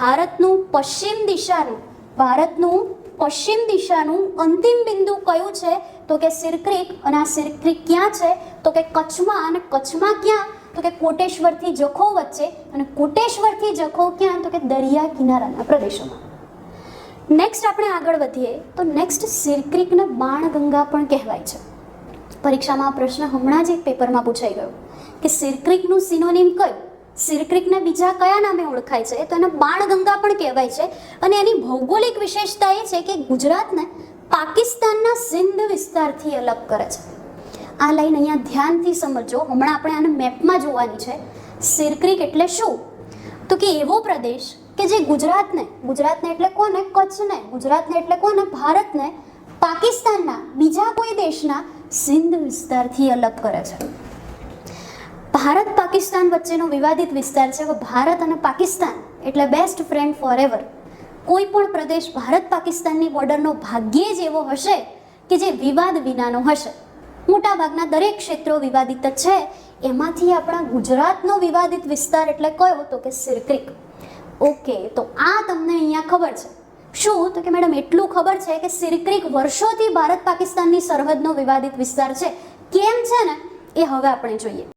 ભારતનું પશ્ચિમ દિશાનું, ભારતનું પશ્ચિમ દિશાનું અંતિમ બિંદુ કયું છે? તો કે સિરક્રિક. અને આ સિરક્રિક ક્યાં છે? તો કે કચ્છમાં. અને કચ્છમાં ક્યાં? તો કે કોટેશ્વરથી જખો વચ્ચે. અને કોટેશ્વરથી જખો ક્યાં? તો કે દરિયા કિનારાના પ્રદેશોમાં. નેક્સ્ટ આપણે આગળ વધીએ. તો નેક્સ્ટ સિરક્રિકને બાણગંગા પણ કહેવાય છે. પરીક્ષામાં આ પ્રશ્ન હમણાં જ એક પેપરમાં પૂછાઈ ગયો કે સિરક્રિકનું સિનોનિમ કયું? સિરક્રીકને બીજા કયા નામે ઓળખાય છે? તો એને બાણગંગા પણ કહેવાય છે. અને એની ભૌગોલિક વિશેષતા એ છે કે ગુજરાતને પાકિસ્તાનના સિંધ વિસ્તારથી અલગ કરે છે. આ લાઈન અહીંયા ધ્યાનથી સમજો. હમણાં આપણે આને મેપમાં જોવાની છે. સિરક્રિક એટલે શું? તો કે એવો પ્રદેશ કે જે ગુજરાતને ગુજરાતને એટલે કોને? કચ્છને. ગુજરાતને એટલે કોને? ભારતને પાકિસ્તાનના બીજા કોઈ દેશના સિંધ વિસ્તારથી અલગ કરે છે. ભારત પાકિસ્તાન વચ્ચેનો વિવાદિત વિસ્તાર છે. ભારત અને પાકિસ્તાન એટલે બેસ્ટ ફ્રેન્ડ ફોર એવર કોઈ પણ પ્રદેશ ભારત પાકિસ્તાનની બોર્ડરનો ભાગ્યે જ એવો હશે કે જે વિવાદ વિનાનો હશે. મોટાભાગના દરેક ક્ષેત્રો વિવાદિત જ છે. એમાંથી આપણા ગુજરાતનો વિવાદિત વિસ્તાર એટલે કયો તો કે સિરક્રિક ઓકે, તો આ તમને અહીંયા ખબર છે. શું? તો કે મેડમ, એટલું ખબર છે કે સિરક્રિક વર્ષોથી ભારત પાકિસ્તાનની સરહદનો વિવાદિત વિસ્તાર છે. કેમ છે ને? એ હવે આપણે જોઈએ.